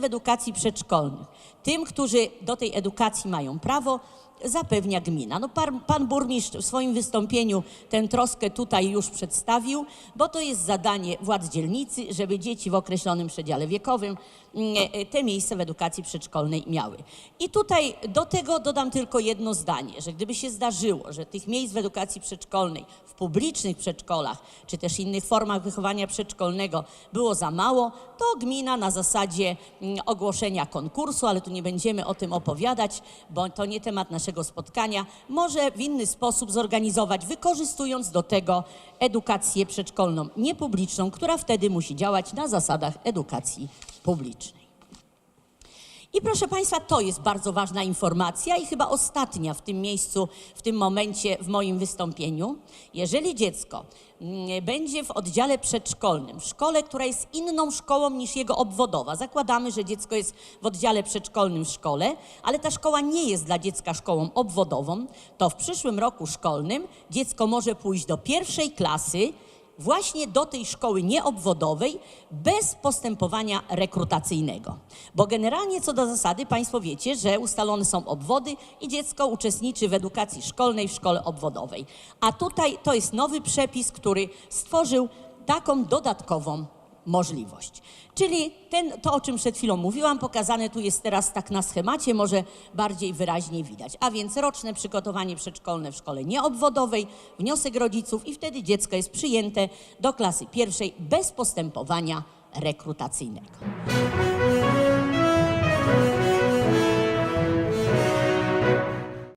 w edukacji przedszkolnej tym, którzy do tej edukacji mają prawo, zapewnia gmina. No pan, pan burmistrz w swoim wystąpieniu tę troskę tutaj już przedstawił, bo to jest zadanie władz dzielnicy, żeby dzieci w określonym przedziale wiekowym mm, e, te miejsce w edukacji przedszkolnej miały. I tutaj do tego dodam tylko jedno zdanie, że gdyby się zdarzyło, że tych miejsc w edukacji przedszkolnej w publicznych przedszkolach, czy też innych formach wychowania przedszkolnego było za mało, to gmina na zasadzie mm, ogłoszenia konkursu, ale tu nie będziemy o tym opowiadać, bo to nie temat naszego spotkania, może w inny sposób zorganizować, wykorzystując do tego edukację przedszkolną niepubliczną, która wtedy musi działać na zasadach edukacji publicznej. I proszę Państwa, to jest bardzo ważna informacja i chyba ostatnia w tym miejscu, w tym momencie w moim wystąpieniu. Jeżeli dziecko mm, będzie w oddziale przedszkolnym, w szkole, która jest inną szkołą niż jego obwodowa, zakładamy, że dziecko jest w oddziale przedszkolnym w szkole, ale ta szkoła nie jest dla dziecka szkołą obwodową, to w przyszłym roku szkolnym dziecko może pójść do pierwszej klasy właśnie do tej szkoły nieobwodowej bez postępowania rekrutacyjnego. Bo generalnie co do zasady Państwo wiecie, że ustalone są obwody i dziecko uczestniczy w edukacji szkolnej w szkole obwodowej. A tutaj to jest nowy przepis, który stworzył taką dodatkową możliwość. Czyli ten, to, o czym przed chwilą mówiłam, pokazane tu jest teraz tak na schemacie, może bardziej wyraźnie widać. A więc roczne przygotowanie przedszkolne w szkole nieobwodowej, wniosek rodziców i wtedy dziecko jest przyjęte do klasy pierwszej bez postępowania rekrutacyjnego.